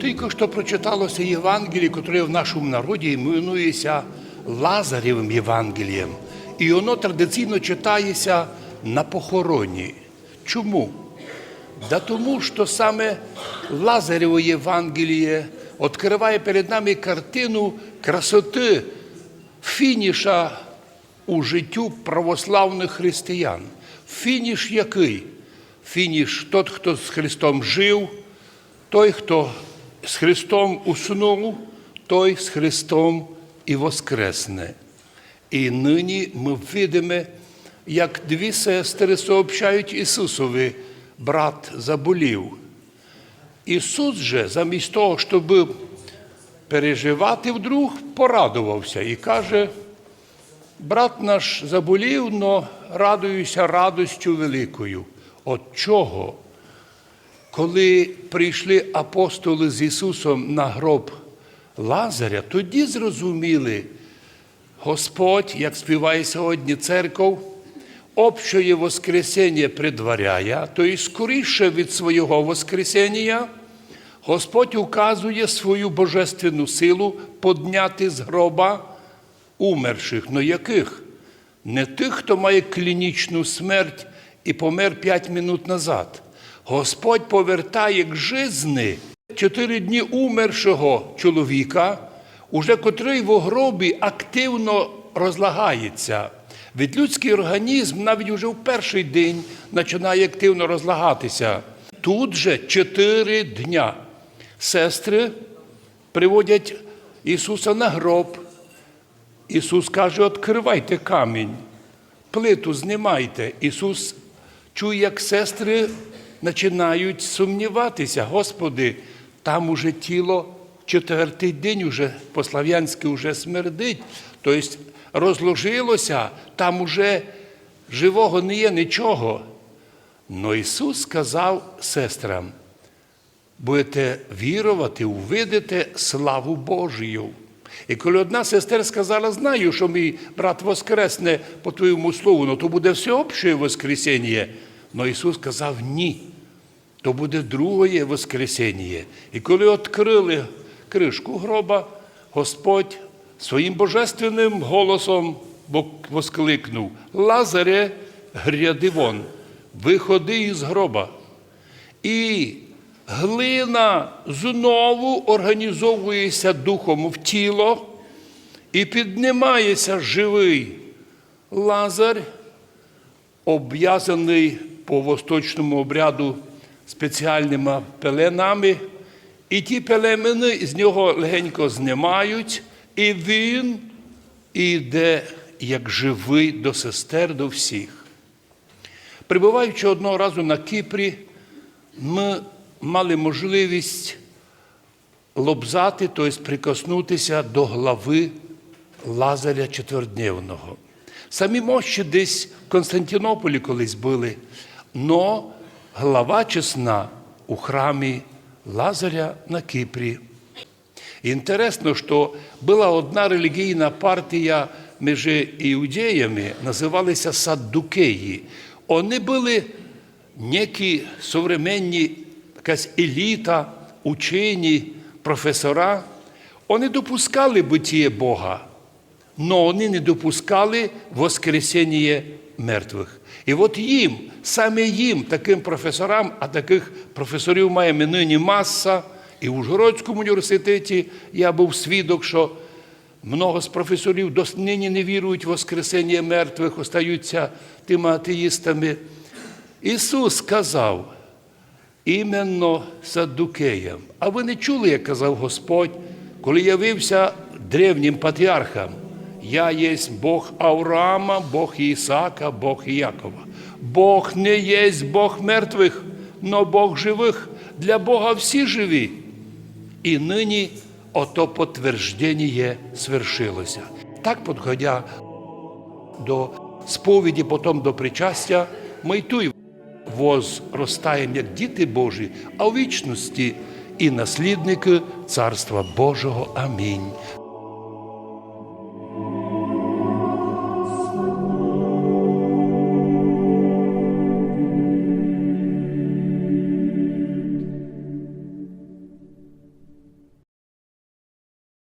Тільки що прочиталося Євангеліє, яке в нашому народі іменується Лазарєвим Євангелієм. І воно традиційно читається на похороні. Чому? Да тому, що саме Лазарєво Євангеліє відкриває перед нами картину красоти фініша у життю православних християн. Фініш який? Фініш тот, хто з Христом жив, той, хто з Христом уснув, той з Христом і воскресне. І нині ми видимо, як дві сестри сообщають Ісусові, брат заболів. Ісус же, замість того, щоб переживати вдруг, порадувався і каже, брат наш заболів, но радуюся радостю великою. От чого? Коли прийшли апостоли з Ісусом на гроб Лазаря, тоді зрозуміли, Господь, як співає сьогодні церков, общее Воскресення предваряє, то і скоріше від свого Воскресення Господь указує свою божественну силу подняти з гроба умерших. Но яких? Не тих, хто має клінічну смерть і помер п'ять минут назад. Господь повертає к жизни чотири дні умершого чоловіка, уже котрий в гробі активно розлагається. Від людський організм навіть уже в перший день починає активно розлагатися. Тут же чотири дня сестри приводять Ісуса на гроб. Ісус каже, відкривайте камінь, плиту знімайте. Ісус чує, як сестри починають сумніватися. Господи, там уже тіло четвертий день уже по-слав'янськи вже смердить. Тобто розложилося, там уже живого не є нічого. Но Ісус сказав сестрам, будете вірувати, увидите славу Божію. І коли одна сестер сказала, знаю, що мій брат воскресне по твоєму слову, ну то буде всеобще воскресіння. Но Ісус сказав ні. То буде друге воскресіння. І коли відкрили кришку гроба, Господь своїм божественним голосом воскликнув: Лазаре, гряди вон, виходи із гроба. І глина знову організовується духом в тіло і піднімається живий лазар, обв'язаний по восточному обряду спеціальними пеленами, і ті пелемени з нього легенько знімають, і він іде як живий до сестер, до всіх. Прибуваючи одного разу на Кіпрі, ми мали можливість лобзати, тобто прикоснутися до глави Лазаря Четвердневного. Самі мощі десь в Константинополі колись були, но глава чесна у храмі Лазаря на Кипрі. Интересно, что была одна релігійна партія між іудеями, називалися Саддукеї. Вони були некі современні, якась еліта, учені, професора. Вони допускали битіє Бога, але вони не допускали воскресіння мертвих. І от їм, саме їм, таким професорам, а таких професорів маємо нині маса, і в Ужгородському університеті я був свідок, що много з професорів до нині не вірують в воскресіння мертвих, остаються тими атеїстами. Ісус сказав іменно Саддукеям. А ви не чули, як казав Господь, коли явився древнім патріархам? Я єсть Бог Авраама, Бог Ісака, Бог Якова. Бог не єсть Бог мертвих, но Бог живих. Для Бога всі живі. І нині ото підтвердження свершилося. Так, підходя до сповіді, потім до причастя, ми й тут возростаємо як діти Божі, а у вічності і наслідники Царства Божого. Амінь.